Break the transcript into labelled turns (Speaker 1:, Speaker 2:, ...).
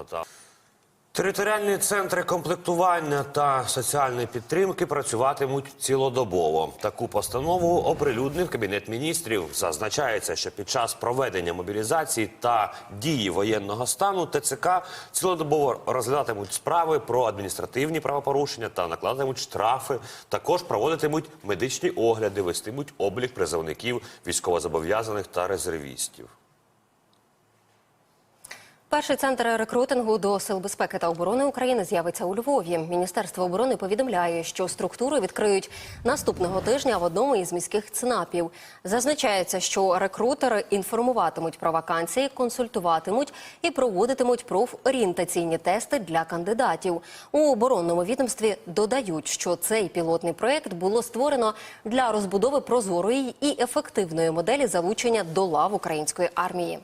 Speaker 1: нагадав. Територіальні центри комплектування та соціальної підтримки працюватимуть цілодобово. Таку постанову оприлюднив кабінет міністрів. Зазначається, що під час проведення мобілізації та дії воєнного стану ТЦК цілодобово розглядатимуть справи про адміністративні правопорушення та накладатимуть штрафи. Також проводитимуть медичні огляди, вестимуть облік призовників, військовозобов'язаних та резервістів.
Speaker 2: Перший центр рекрутингу до сил безпеки та оборони України з'явиться у Львові. Міністерство оборони повідомляє, що структуру відкриють наступного тижня в одному із міських ЦНАПів. Зазначається, що рекрутери інформуватимуть про вакансії, консультуватимуть і проводитимуть профорієнтаційні тести для кандидатів. У оборонному відомстві додають, що цей пілотний проєкт було створено для розбудови прозорої і ефективної моделі залучення до лав української армії.